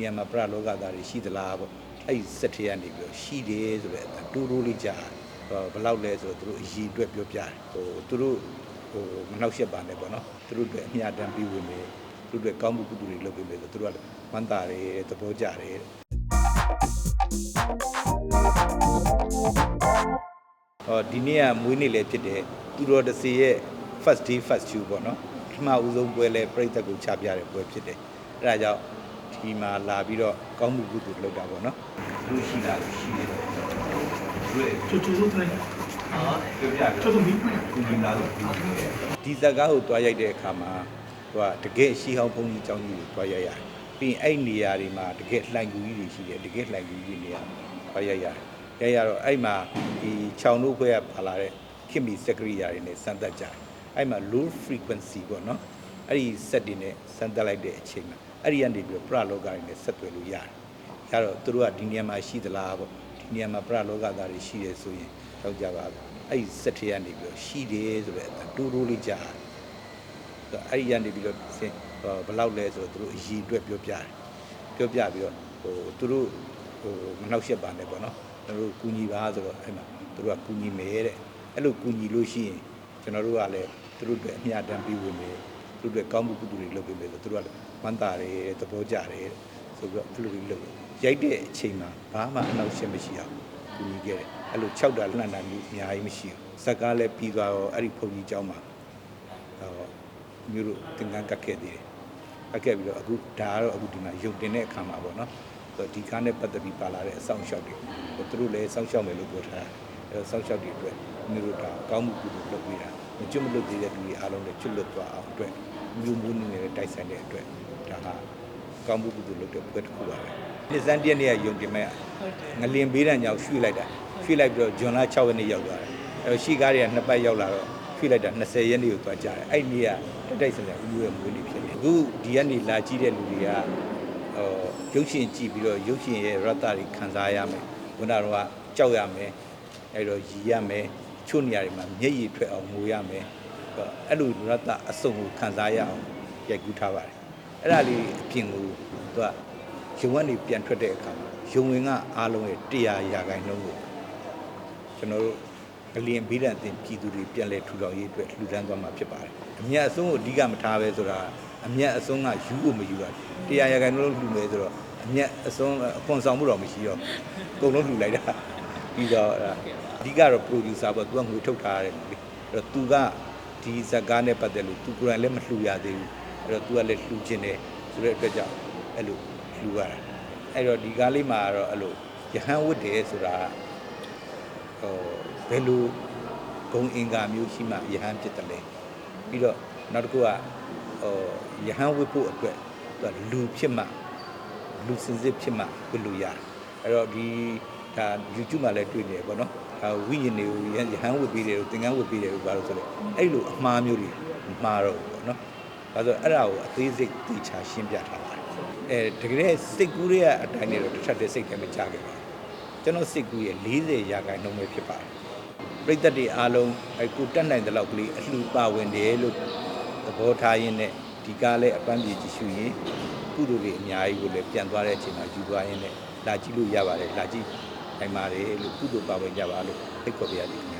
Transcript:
နေရာမှာပရလောကသားတွေရှိသလားပေါ့အဲ့ဒီစက်ထဲကနေပြီးတော့ရှိတယ်ဆိုတော့တူတူလေးကြားဟောဘယ်လောက်လဲဆိုတော့သူတို့အည်အတွက်ပြောပြတယ်ဟိုသူတို့ဟိုမနှောက်ယှက်ပါနဲ့ပေါ့နော်သူတို့အတွက်အမြတ်တမ်းပြီးဝင်မယ်သူတို့အတွက်ကောင်းမှုကုသိုလ်တွေလုပ်ပေးမယ်ဆိုသူတို့ကလည်းဝမ်းသာတယ်သဘောကျတယ်ဟောဒီနေ့ကမွေးနေ့လည်းဖြစ်တယ်သူတော်တစီရဲ့ first day first show ပေါ့နော်ပထမဦးဆုံးပွဲလဲပြိသက်ကိုချပြတဲ့ပွဲဖြစ်တယ်အဲဒါကြောင့် ဒီမှာလာပြီးတော့ကောင်းမှုကုသိုလ်လုပ်တာပေါ့နော်လူရှိတာရှိတယ်ကျူကျူကျူတိုင်းဟာကျူကျူမီကူမီလာလို့ဒီဇာကားကိုတွားရိုက်တဲ့အခါမှာသူကတကယ်ရှိဟောင်းဘုန်းကြီးအကြောင်းကြီးကိုတွားရိုက်ရတယ်ပြီးရင်အဲ့နေရာတွေမှာတကယ်လှိုင်ကူကြီးတွေရှိတယ်တကယ်လှိုင်ကူကြီးနေရာတွားရိုက်ရတယ်ရရတော့အဲ့မှာဒီခြောင်တို့ဖွဲ့ကပါလာတဲ့ခင်မီစက်ကရိယာတွေနဲ့စမ်းသပ်ကြတယ်အဲ့မှာ low frequency ပေါ့နော်အဲ့ဒီ set တွေနဲ့စမ်းသပ်လိုက်တဲ့အချိန်မှာ အဲ့ဒီကနေပြီးတော့ပရလောကတွေနဲ့ဆက်သွယ်လို့ရတယ်ရတော့သူတို့ကဒီနေရာမှာရှိသလားပေါ့ဒီနေရာမှာပရလောကသားတွေရှိတယ်ဆိုရင်ကြောက်ကြပါဘူးအဲ့ဒီစက်ထဲကနေပြီးတော့ရှိတယ်ဆိုတော့တူတူလေးကြားတယ်အဲ့ဒီကနေပြီးတော့ဆင်ဟိုဘယ်လောက်လဲဆိုတော့သူတို့အည်အတွက်ပြောပြတယ်ပြောပြပြီးတော့ဟိုသူတို့ဟိုမနှောက်ယှက်ပါနဲ့ပေါ့နော်ကျွန်တော်တို့ကူညီပါဆိုတော့အဲ့မှာသူတို့ကကူညီမယ်တဲ့အဲ့လိုကူညီလို့ရှိရင်ကျွန်တော်တို့ကလည်းသူတို့အတွက်အမြတ်တမ်းပြီးဝင်မယ်သူတို့အတွက်ကောင်းမှုကုသိုလ်တွေလုပ်ပေးမယ်ဆိုသူတို့ကလည်း ဝမ်းသာတယ်သဘောကျတယ်ဆိုပြီးတော့အဲ့လိုလေးလုပ်တယ်ရိုက်တဲ့အချိန်မှာဘာမှအနှောက်အယှက်မရှိအောင်ကူညီခဲ့တယ်အဲ့လို6တာလှန်တာမျိုးအများကြီးမရှိဘူးဇက်ကားလည်းပြီးသွားတော့အဲ့ဒီဘုန်းကြီးเจ้าမှာ ဟောမျိုးတို့သင်္ကန်းကတ်ခဲ့သေးတယ်ကတ်ခဲ့ပြီးတော့အခုဒါကတော့အခုဒီမှာရုပ်တင်တဲ့အခါမှာပေါ့နော်ဆိုတော့ဒီကားနဲ့ပတ်သက်ပြီးပါလာတဲ့အဆောင်ရှောက်တွေဟိုသူတို့လည်းစောင့်ရှောက်မယ်လို့ပြောထားတာအဲတော့စောင့်ရှောက်တွေအတွက်မျိုးတို့ဒါကောင်းမှုကုသိုလ်လုပ်ပေးတာမကျွတ်မလွတ်သေးတဲ့လူတွေအားလုံးလည်းကျွတ်လွတ်သွားအောင်အတွက်မျိုးမျိုးနည်းနဲ့တိုက်ဆိုင်တဲ့အတွက် ဒါဟာကောင်းမှုကုသိုလ်လုပ်တဲ့ပွဲတစ်ခုပါပဲနှစ်စန်းတည့်နေ့ကရုံတင်မဲ့ငလင်ဘေးတန်ကြောင်ရွှေ့လိုက်တာရွှေ့လိုက်ပြီးတော့ဂျွန်လာ6ရက်နေ့ရောက်သွားတယ်အဲတော့ရှိကားတွေကနှစ်ပတ်ရောက်လာတော့ဖြိလိုက်တာ20ရက်နေ့ကိုသွားကြတယ်အဲ့ဒီနေ့ကတိုက်တိုက်ဆန်ဆန်ဦးရဲ့မွေးနေ့ဖြစ်တယ်အခုဒီကနေလာကြည့်တဲ့လူတွေကဟိုရုပ်ရှင်ကြည့်ပြီးတော့ရုပ်ရှင်ရဲ့ရတ္တတွေခံစားရမယ်ခုနကတော့ကြောက်ရမယ်အဲ့တော့ရည်ရမယ်ချို့နေရာတွေမှာမျက်ရည်ထွက်အောင်ငိုရမယ်အဲ့လိုရတ္တအစုံကိုခံစားရအောင်ရိုက်ကူးထားပါတယ် အဲ့ဒါလေးအပြင်ကိုသူကရုံကနေပြန်ထွက်တဲ့အခါမှာရုံဝင်ကအားလုံးရဲ့100ရာခိုင်နှုန်းကိုကျွန်တော်တို့ကလျင်ဘေးဒဏ်အသင်ပြည်သူတွေပြန်လဲထူထောင်ရေးအတွက်လှူဒန်းသွားမှာဖြစ်ပါတယ်အမြတ်အဆုံးကိုအဓိကမထားပဲဆိုတာအမြတ်အဆုံးကယူဖို့မယူတာတရားရခိုင်လုံးလှူမယ်ဆိုတော့အမြတ်အဆုံးအခွန်ဆောင်မှုတော့မရှိတော့အကုန်လုံးလှူလိုက်တာပြီးတော့အဲ့ဒါအဓိကတော့ producer ပေါ့သူကငွေထုတ်ထားရတယ်လေအဲ့တော့သူကဒီဇက်ကားနဲ့ပတ်သက်လို့သူကိုယ်တိုင်လည်းမလှူရသေးဘူး အဲ့တော့သူကလည်းလှူခြင်းတယ်ဆိုတဲ့အတွက်ကြောင့်အဲ့လိုလှူရတာအဲ့တော့ဒီကားလေးမှာကတော့အဲ့လိုယဟန်ဝတ်တယ်ဆိုတာကဟိုဘယ်လိုဂုံအင်္ဂါမျိုးရှိမှယဟန်ဖြစ်တယ်လဲပြီးတော့နောက်တစ်ခုကဟိုယဟန်ဝတ်ဖို့အတွက်သူကလူဖြစ်မှလူစင်စစ်ဖြစ်မှဝတ်လို့ရတယ်အဲ့တော့ဒီဒါ YouTube မှာလည်းတွေ့နေတယ်ပေါ့နော်ဒါဝိညာဉ်တွေကိုယဟန်ဝတ်ပြီးတယ်သင်္ကန်းဝတ်ပြီးတယ်လို့ပြောလို့ဆိုလေအဲ့လိုအမှားမျိုးတွေမမှားတော့ဘူးပေါ့နော် ဒါဆိုအဲ့ဒါကိုအသေးစိတ်သိချာရှင်းပြထားပါတယ်အဲတကယ်စိတ်ကူးတွေကအတိုင်းနဲ့တော့တစ်ထပ်တည်းစိတ်ထဲမှာကြားခဲ့ပါကျွန်တော်စစ်ကူရဲ့40ရာခိုင်နှုန်းပဲဖြစ်ပါတယ်။ပြိသက်တွေအားလုံးအဲကိုတက်နိုင်တဲ့လောက်ကလေးအလှပါဝင်တယ်လို့သဘောထားရင်းနဲ့ဒီကားလည်းအပန်းပြေကြည့်ရှုရင်ကုသိုလ်တွေအများကြီးကိုလည်းပြန်သွားတဲ့အချိန်မှာယူသွားရင်းနဲ့လာကြည့်လို့ရပါတယ်လာကြည့်နိုင်ပါတယ်လို့ကုသိုလ်ပါဝင်ကြပါလို့ဖိတ်ခေါ်ပြရစီခင်ဗျာ